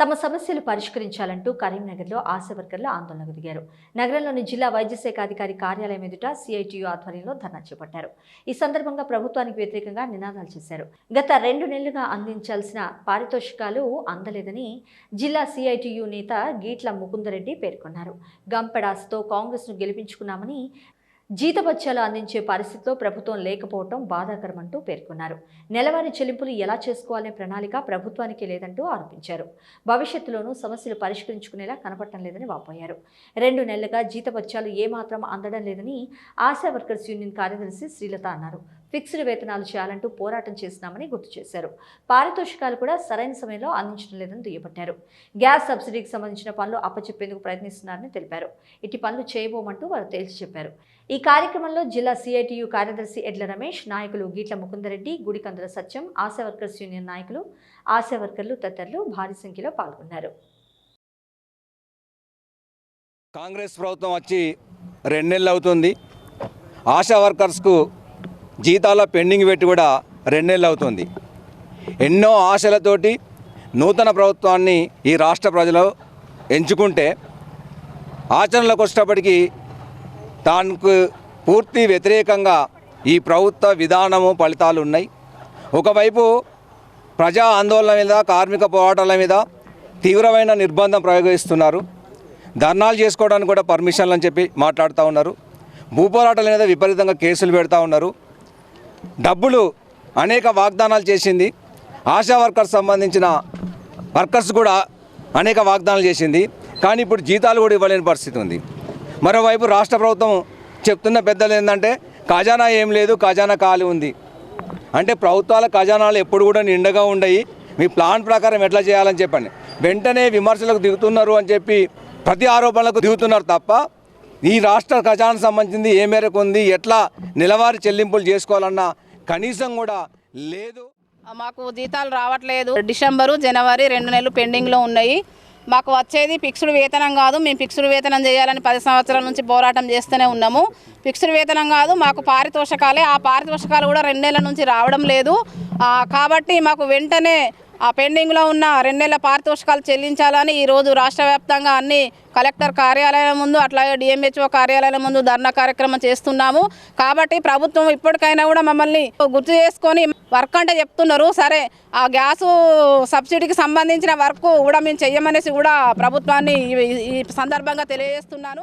తమ సమస్యలు పరిష్కరించాలంటూ కరీంనగర్లో ఆశా వర్కర్లు ఆందోళనకు దిగారు. నగరంలోని జిల్లా వైద్య శాఖ అధికారి కార్యాలయం ఎదుట సిఐటియు ఆధ్వర్యంలో ధర్నా చేపట్టారు. ఈ సందర్భంగా ప్రభుత్వానికి వ్యతిరేకంగా నినాదాలు చేశారు. గత రెండు నెలలుగా అందించాల్సిన పారితోషికాలు అందలేదని జిల్లా సిఐటియు నేత గీట్ల ముకుందరెడ్డి పేర్కొన్నారు. గంపెడాస్తో కాంగ్రెస్ను గెలిపించుకున్నామని జీతభత్యాలు అందించే పరిస్థితిలో ప్రభుత్వం లేకపోవడం బాధాకరమంటూ పేర్కొన్నారు. నెలవారీ చెల్లింపులు ఎలా చేసుకోవాలనే ప్రణాళిక ప్రభుత్వానికి లేదంటూ ఆరోపించారు. భవిష్యత్తులోనూ సమస్యలు పరిష్కరించుకునేలా కనపడటం లేదని వాపోయారు. రెండు నెలలుగా జీతభత్యాలు ఏమాత్రం అందడం లేదని ఆశా వర్కర్స్ యూనియన్ కార్యదర్శి శ్రీలత అన్నారు. ఫిక్స్డ్ వేతనాలు చేయాలంటూ పోరాటం చేస్తున్నామని గుర్తు చేశారు. పారితోషికాలు కూడా సరైన సమయంలో అందించడం లేదని దుయ్యబట్టారు. గ్యాస్ సబ్సిడీకి సంబంధించిన పనులు అప్పచెప్పేందుకు ప్రయత్నిస్తున్నారని తెలిపారు. ఇటు పనులు చేయబోమంటూ వారు తేల్చి చెప్పారు. ఈ కార్యక్రమంలో జిల్లా సిఐటియు కార్యదర్శి ఎడ్ల రమేష్ నాయకులు గీట్ల ముకుందరెడ్డి గుడికందుల సత్యం ఆశా వర్కర్స్ యూనియన్ నాయకులు ఆశా వర్కర్లు తదితరులు భారీ సంఖ్యలో పాల్గొన్నారు. కాంగ్రెస్ ప్రభుత్వం వచ్చి రెండు నెలలు అవుతుంది. ఆశా వర్కర్స్కు జీతాల పెండింగ్ పెట్టి కూడా రెండేళ్ళు అవుతుంది. ఎన్నో ఆశలతోటి నూతన ప్రభుత్వాన్ని ఈ రాష్ట్ర ప్రజలు ఎంచుకుంటే ఆచరణలోకి వచ్చేటప్పటికి దానికి పూర్తి వ్యతిరేకంగా ఈ ప్రభుత్వ విధానము ఫలితాలు ఉన్నాయి. ఒకవైపు ప్రజా ఆందోళన మీద కార్మిక పోరాటాల మీద తీవ్రమైన నిర్బంధం ప్రయోగిస్తున్నారు. ధర్నాలు చేసుకోవడానికి కూడా పర్మిషన్లు అని చెప్పి మాట్లాడుతూ ఉన్నారు. భూపోరాటాల మీద విపరీతంగా కేసులు పెడతా ఉన్నారు. డబ్బులు అనేక వాగ్దానాలు చేసింది. ఆశా వర్కర్స్ సంబంధించిన వర్కర్స్ కూడా అనేక వాగ్దానాలు చేసింది. కానీ ఇప్పుడు జీతాలు కూడా ఇవ్వలేని పరిస్థితి ఉంది. మరోవైపు రాష్ట్ర ప్రభుత్వం చెప్తున్న పెద్దలు ఏంటంటే ఖజానా ఏం లేదు ఖజానా ఖాళీ ఉంది. అంటే ప్రభుత్వాల ఖజానాలు ఎప్పుడు కూడా నిండగా ఉండయి. మీ ప్లాన్ ప్రకారం ఎట్లా చేయాలని చెప్పండి. వెంటనే విమర్శలకు దిగుతున్నారు అని చెప్పి ప్రతి ఆరోపణలకు దిగుతున్నారు తప్ప ఈ రాష్ట్ర ఖజానా సంబంధించింది ఏ మేరకు ఉంది ఎట్లా నెలవారీ చెల్లింపులు చేసుకోవాలన్న కనీసం కూడా లేదు. మాకు జీతాలు రావట్లేదు. డిసెంబరు జనవరి రెండు నెలలు పెండింగ్లో ఉన్నాయి. మాకు వచ్చేది ఫిక్స్డ్ వేతనం కాదు. మేము ఫిక్స్డ్ వేతనం చేయాలని పది సంవత్సరాల నుంచి పోరాటం చేస్తూనే ఉన్నాము. ఫిక్స్డ్ వేతనం కాదు మాకు పారితోషకాలే. ఆ పారితోషకాలు కూడా రెండు నెలల నుంచి రావడం లేదు. కాబట్టి మాకు వెంటనే ఆ పెండింగ్లో ఉన్న రెండు నెలల పారితోషికాలు చెల్లించాలని ఈరోజు రాష్ట్ర వ్యాప్తంగా అన్ని కలెక్టర్ కార్యాలయం ముందు అట్లాగే డిఎంహెచ్ఓ కార్యాలయం ముందు ధర్నా కార్యక్రమం చేస్తున్నాము. కాబట్టి ప్రభుత్వం ఇప్పటికైనా కూడా మమ్మల్ని గుర్తు చేసుకొని వర్క్ అంటే చెప్తున్నారు. సరే ఆ గ్యాసు సబ్సిడీకి సంబంధించిన వర్క్ కూడా మేము చెయ్యమనేసి కూడా ప్రభుత్వాన్ని ఈ- ఈ సందర్భంగా తెలియజేస్తున్నాను.